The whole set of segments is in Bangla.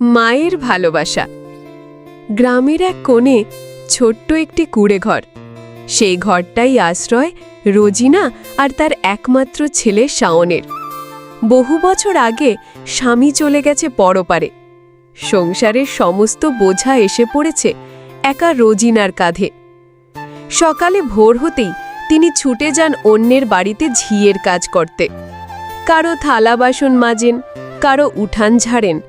মায়ের ভালোবাসা। গ্রামের এক কোণে ছোট্ট একটি কুড়ে ঘর। সেই ঘরটাই আশ্রয় রোজিনা আর তার একমাত্র ছেলে শাওনের। বহু বছর আগে স্বামী চলে গেছে পরপারে। সংসারের সমস্ত বোঝা এসে পড়েছে একা রোজিনার কাঁধে। সকালে ভোর হতেই তিনি ছুটে যান অন্যের বাড়িতে ঝিয়ের কাজ করতে। কারও থালা বাসন মাজেন, কারও উঠান ঝাড়েন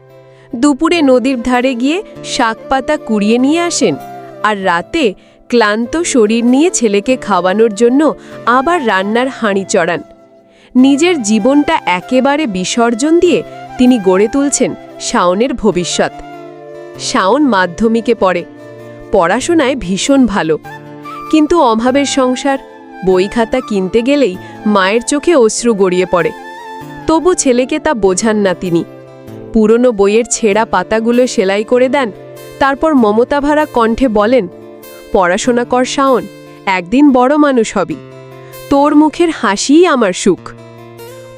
দুপুরে নদীর ধারে গিয়ে শাক পাতা কুড়িয়ে নিয়ে আসেন আর রাতে ক্লান্ত শরীর নিয়ে ছেলেকে খাওয়ানোর জন্য আবার রান্নার হাঁড়ি চড়ান। নিজের জীবনটা একেবারে বিসর্জন দিয়ে তিনি গড়ে তুলছেন শাওনের ভবিষ্যৎ। শাওন মাধ্যমিকে পড়ে। পড়াশোনায় ভীষণ ভালো। কিন্তু অভাবের সংসার, বই খাতা কিনতে গেলেই মায়ের চোখে অশ্রু গড়িয়ে পড়ে। তবু ছেলেকে তা বোঝান না তিনি। পুরনো বইয়ের ছেঁড়া পাতাগুলো সেলাই করে দেন। তারপর মমতা মমতাভারা কণ্ঠে বলেন, পড়াশোনা কর শাওন, একদিন বড় মানুষ হবি। তোর মুখের হাসিই আমার সুখ।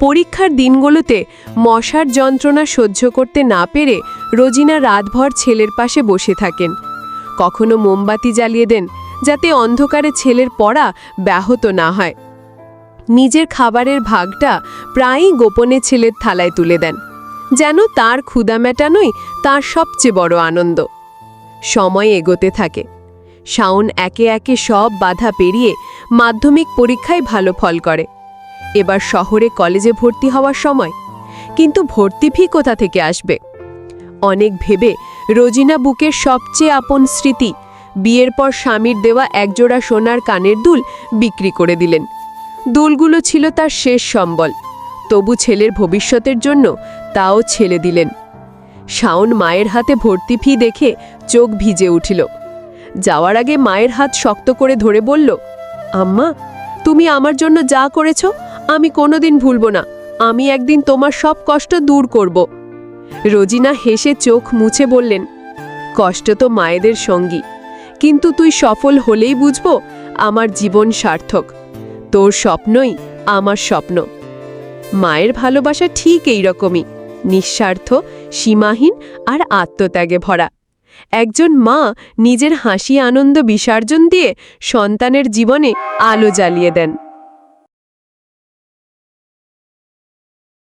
পরীক্ষার দিনগুলোতে মশার যন্ত্রণা সহ্য করতে না পেরে রোজিনা রাতভর ছেলের পাশে বসে থাকেন। কখনো মোমবাতি জ্বালিয়ে দেন, যাতে অন্ধকারে ছেলের পড়া ব্যাহত না হয়। নিজের খাবারের ভাগটা প্রায়ই গোপনে ছেলের থালায় তুলে দেন। যেন তার ক্ষুদা মেটানোই তার সবচেয়ে বড় আনন্দ। সময় এগোতে থাকে। শাওন একে একে সব বাধা পেরিয়ে মাধ্যমিক পরীক্ষায় ভালো ফল করে। এবার শহরে কলেজে ভর্তি হওয়ার সময়। কিন্তু ভর্তি ফি কোথা থেকে আসবে? অনেক ভেবে রোজিনা বুকের সবচেয়ে আপন স্মৃতি, বিয়ের পর স্বামীর দেওয়া একজোড়া সোনার কানের দুল বিক্রি করে দিলেন। দুলগুলো ছিল তার শেষ সম্বল। তবু ছেলের ভবিষ্যতের জন্য তাও ছেলে দিলেন। শাওন মায়ের হাতে ভর্তি ফি দেখে চোখ ভিজে উঠিল। যাওয়ার আগে মায়ের হাত শক্ত করে ধরে বলল, আম্মা, তুমি আমার জন্য যা করেছ, আমি কোনোদিন ভুলব না। আমি একদিন তোমার সব কষ্ট দূর করব। রোজিনা হেসে চোখ মুছে বললেন, কষ্ট তো মায়েদের সঙ্গী। কিন্তু তুই সফল হলেই বুঝব আমার জীবন সার্থক। তোর স্বপ্নই আমার স্বপ্ন। মায়ের ভালোবাসা ঠিক এই রকমই নিঃস্বার্থ, সীমাহীন আর আত্মত্যাগে ভরা। একজন মা নিজের হাসি আনন্দ বিসর্জন দিয়ে সন্তানের জীবনে আলো জ্বালিয়ে দেন।